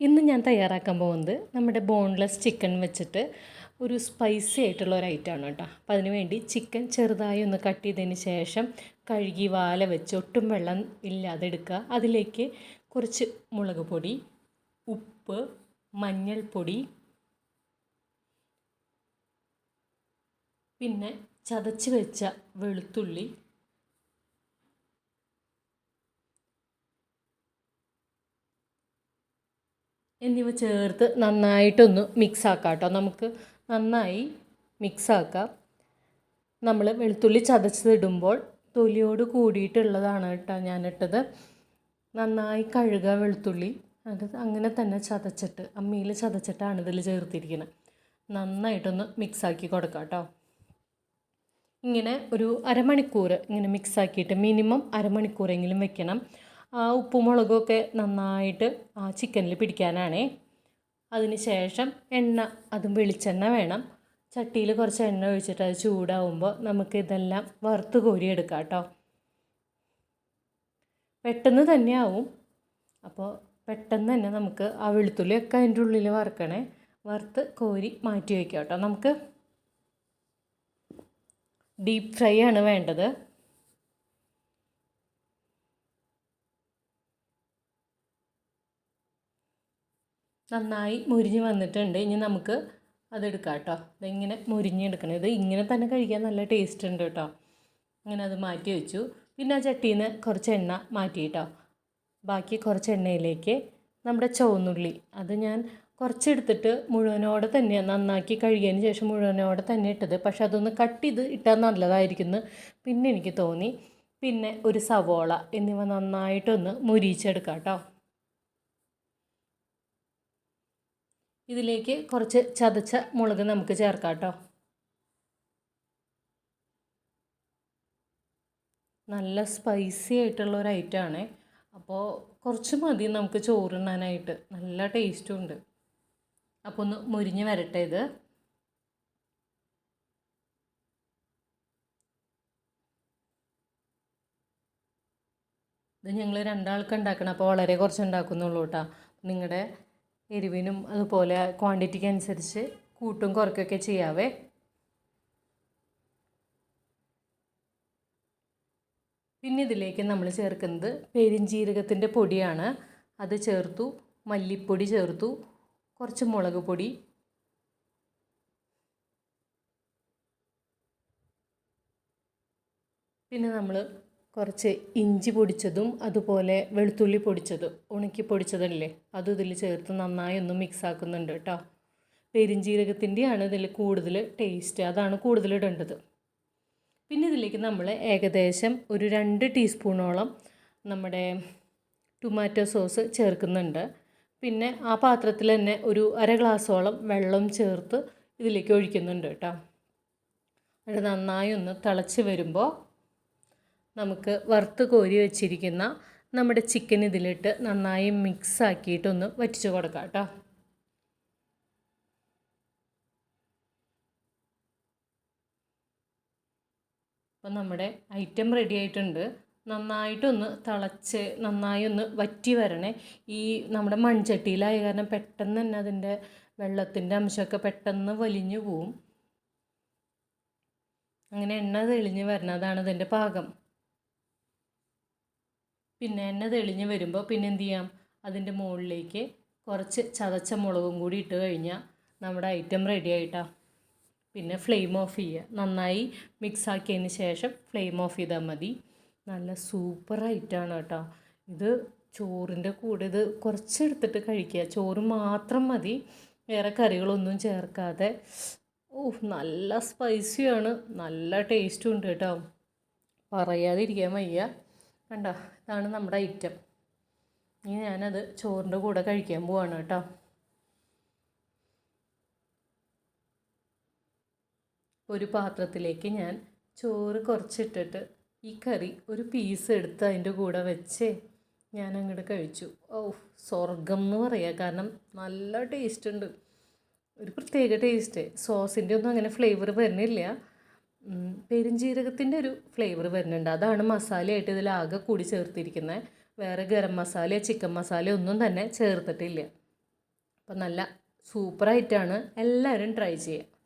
ഇന്ന് ഞാൻ തയ്യാറാക്കാൻ പോകുന്നത് നമ്മുടെ ബോൺലെസ് ചിക്കൻ വെച്ചിട്ട് ഒരു സ്പൈസി ആയിട്ടുള്ള ഒരു ഐറ്റമാണ് കേട്ടോ. അപ്പോൾ അതിന് വേണ്ടി ചിക്കൻ ചെറുതായി ഒന്ന് കട്ട് ചെയ്തതിന് ശേഷം കഴുകി വാല വെച്ച് ഒട്ടും വെള്ളം ഇല്ലാതെ എടുക്കുക. അതിലേക്ക് കുറച്ച് മുളക് പൊടി ഉപ്പ് മഞ്ഞൾപ്പൊടി പിന്നെ ചതച്ച് വെച്ച വെളുത്തുള്ളി എന്നിവ ചേർത്ത് നന്നായിട്ടൊന്ന് മിക്സ് ആക്കാം കേട്ടോ നമുക്ക് നന്നായി മിക്സ് ആക്കാം നമ്മൾ വെളുത്തുള്ളി ചതച്ചതിടുമ്പോൾ തൊലിയോട് കൂടിയിട്ടുള്ളതാണ് കേട്ടോ ഞാനിട്ടത്. നന്നായി കഴുകുക വെളുത്തുള്ളി. അത് അങ്ങനെ തന്നെ ചതച്ചിട്ട് അമ്മിയിൽ ചതച്ചിട്ടാണ് ഇതിൽ ചേർത്തിരിക്കുന്നത്. നന്നായിട്ടൊന്ന് മിക്സാക്കി കൊടുക്കാം കേട്ടോ. ഇങ്ങനെ ഒരു അരമണിക്കൂർ ഇങ്ങനെ മിക്സാക്കിയിട്ട് മിനിമം അരമണിക്കൂറെങ്കിലും വെക്കണം. ആ ഉപ്പും നന്നായിട്ട് ആ ചിക്കനിൽ പിടിക്കാനാണേ. അതിന് ശേഷം എണ്ണ അതും വെളിച്ചെണ്ണ വേണം. ചട്ടിയിൽ കുറച്ച് എണ്ണ ഒഴിച്ചിട്ട് അത് ചൂടാവുമ്പോൾ നമുക്ക് ഇതെല്ലാം വറുത്ത് കോരിയെടുക്കാം കേട്ടോ പെട്ടെന്ന് തന്നെ ആവും. അപ്പോൾ പെട്ടെന്ന് തന്നെ നമുക്ക് ആ വെളുത്തുള്ളിയൊക്കെ അതിന്റെ ഉള്ളിൽ വറുക്കണേ. വറുത്ത് കോരി മാറ്റി വയ്ക്കാം കേട്ടോ നമുക്ക് ഡീപ്പ് ഫ്രൈ ആണ് വേണ്ടത്. നന്നായി മുരിഞ്ഞ് വന്നിട്ടുണ്ട്. ഇനി നമുക്ക് അതെടുക്കാം കേട്ടോ ഇതിങ്ങനെ മുരിഞ്ഞെടുക്കണം ഇത് ഇങ്ങനെ തന്നെ കഴിക്കാൻ നല്ല ടേസ്റ്റ് ഉണ്ട് കേട്ടോ. ഇങ്ങനെ അത് മാറ്റി വെച്ചു. പിന്നെ ആ ചട്ടിയിൽ നിന്ന് കുറച്ച് എണ്ണ മാറ്റി കേട്ടോ ബാക്കി കുറച്ച് എണ്ണയിലേക്ക് നമ്മുടെ ചുവന്നുള്ളി. അത് ഞാൻ കുറച്ചെടുത്തിട്ട് മുഴുവനോടെ തന്നെ നന്നാക്കി കഴുകിയതിന് ശേഷം മുഴുവനോടെ തന്നെ ഇട്ടത്. പക്ഷെ അതൊന്ന് കട്ട് ചെയ്ത് ഇട്ടാൽ നല്ലതായിരിക്കുന്നു പിന്നെ എനിക്ക് തോന്നി. പിന്നെ ഒരു സവോള എന്നിവ നന്നായിട്ടൊന്ന് മുരിച്ചെടുക്കാം കേട്ടോ ഇതിലേക്ക് കുറച്ച് ചതച്ച മുളക് നമുക്ക് ചേർക്കാം കേട്ടോ. നല്ല സ്പൈസി ആയിട്ടുള്ള ഒരു ഐറ്റമാണ് അപ്പോൾ കുറച്ച് മതി നമുക്ക് ചോറുണ്ണാനായിട്ട്. നല്ല ടേസ്റ്റും ഉണ്ട്. അപ്പോൾ ഒന്ന് മുരിഞ്ഞ് വരട്ടെ ഇത്. ഇത് ഞങ്ങൾ രണ്ടാൾക്ക് ഉണ്ടാക്കണം. അപ്പോൾ വളരെ കുറച്ച് ഉണ്ടാക്കുന്നുള്ളൂ കേട്ടോ. നിങ്ങളുടെ എരിവിനും അതുപോലെ ക്വാണ്ടിറ്റിക്ക് അനുസരിച്ച് കൂട്ടും കുറയ്ക്കുകയൊക്കെ ചെയ്യാവേ. പിന്നെ ഇതിലേക്ക് നമ്മൾ ചേർക്കുന്നത് പെരിഞ്ജീരകത്തിന്റെ പൊടിയാണ്. അത് ചേർത്തു മല്ലിപ്പൊടി ചേർത്തു കുറച്ച് മുളക് പൊടി. പിന്നെ നമ്മൾ കുറച്ച് ഇഞ്ചി പൊടിച്ചതും അതുപോലെ വെളുത്തുള്ളി പൊടിച്ചതും ഉണക്കി പൊടിച്ചതല്ലേ? അതും ഇതിൽ ചേർത്ത് നന്നായി ഒന്ന് മിക്സ് ആക്കുന്നുണ്ട് കേട്ടോ. പെരിഞ്ജീരകത്തിന്റെയാണ് ഇതിൽ കൂടുതൽ ടേസ്റ്റ് അതാണ് കൂടുതൽ ഇടേണ്ടത്. പിന്നെ ഇതിലേക്ക് നമ്മൾ ഏകദേശം ഒരു രണ്ട് ടീസ്പൂണോളം നമ്മുടെ ടൊമാറ്റോ സോസ് ചേർക്കുന്നുണ്ട്. പിന്നെ ആ പാത്രത്തിൽ തന്നെ ഒരു അര ഗ്ലാസ്സോളം വെള്ളം ചേർത്ത് ഇതിലേക്ക് ഒഴിക്കുന്നുണ്ട് കേട്ടോ. അത് നന്നായി ഒന്ന് തിളച്ച് വരുമ്പോൾ നമുക്ക് വറുത്ത് കോരി വെച്ചിരിക്കുന്ന നമ്മുടെ ചിക്കൻ ഇതിലിട്ട് നന്നായി മിക്സ് ആക്കിയിട്ടൊന്ന് വറ്റിച്ച് കൊടുക്കാം കേട്ടോ. അപ്പം നമ്മുടെ ഐറ്റം റെഡി ആയിട്ടുണ്ട്. നന്നായിട്ടൊന്ന് തിളച്ച് നന്നായി ഒന്ന് വറ്റി വരണേ. ഈ നമ്മുടെ മൺചട്ടിയിലായ കാരണം പെട്ടെന്ന് തന്നെ അതിന്റെ വെള്ളത്തിന്റെ അംശമൊക്കെ പെട്ടെന്ന് വലിഞ്ഞു പോവും. അങ്ങനെ എണ്ണ തെളിഞ്ഞ് വരണതാണ് ഇതിന്റെ പാകം. പിന്നെ എണ്ണ തെളിഞ്ഞ് വരുമ്പോൾ പിന്നെ എന്ത് ചെയ്യാം? അതിന്റെ മുകളിലേക്ക് കുറച്ച് ചതച്ച മുളകും കൂടി ഇട്ട് കഴിഞ്ഞാൽ നമ്മുടെ ഐറ്റം റെഡി ആയിട്ടാണ് പിന്നെ ഫ്ലെയിം ഓഫ് ചെയ്യുക നന്നായി മിക്സ് ആക്കിയതിന് ശേഷം ഫ്ലെയിം ഓഫ് ചെയ്താൽ മതി. നല്ല സൂപ്പർ ഐറ്റമാണ് കേട്ടോ. ഇത് ചോറിന്റെ കൂടെ ഇത് കുറച്ചെടുത്തിട്ട് കഴിക്കുക. ചോറ് മാത്രം മതി. വേറെ കറികളൊന്നും ചേർക്കാതെ. ഓ നല്ല സ്പൈസിയാണ് നല്ല ടേസ്റ്റും ഉണ്ട് കേട്ടോ. പറയാതിരിക്കാൻ വയ്യ. കണ്ടോ? ഇതാണ് നമ്മുടെ ഐറ്റം ഇനി ഞാനത് ചോറിന്റെ കൂടെ കഴിക്കാൻ പോവാണ് കേട്ടോ. ഒരു പാത്രത്തിലേക്ക് ഞാൻ ചോറ് കുറച്ചിട്ടിട്ട് ഈ കറി ഒരു പീസ് എടുത്ത് അതിന്റെ കൂടെ വെച്ച് ഞാൻ അങ്ങോട്ട് കഴിച്ചു. ഓ സ്വർഗം എന്ന് പറയാം. കാരണം നല്ല ടേസ്റ്റ് ഉണ്ട്. ഒരു പ്രത്യേക ടേസ്റ്റ് സോസിന്റെ ഒന്നും അങ്ങനെ ഫ്ലേവർ വരുന്നില്ല. പെരുംജീരകത്തിന്റെ ഒരു ഫ്ലേവർ വരുന്നുണ്ട്. അതാണ് മസാലയായിട്ട് ഇതിലാകെ കൂടി ചേർത്തിരിക്കുന്നത് വേറെ ഗരം മസാല ചിക്കൻ മസാല ഒന്നും തന്നെ ചേർത്തിട്ടില്ല. അപ്പം നല്ല സൂപ്പറായിട്ടാണ് എല്ലാവരും ട്രൈ ചെയ്യുക.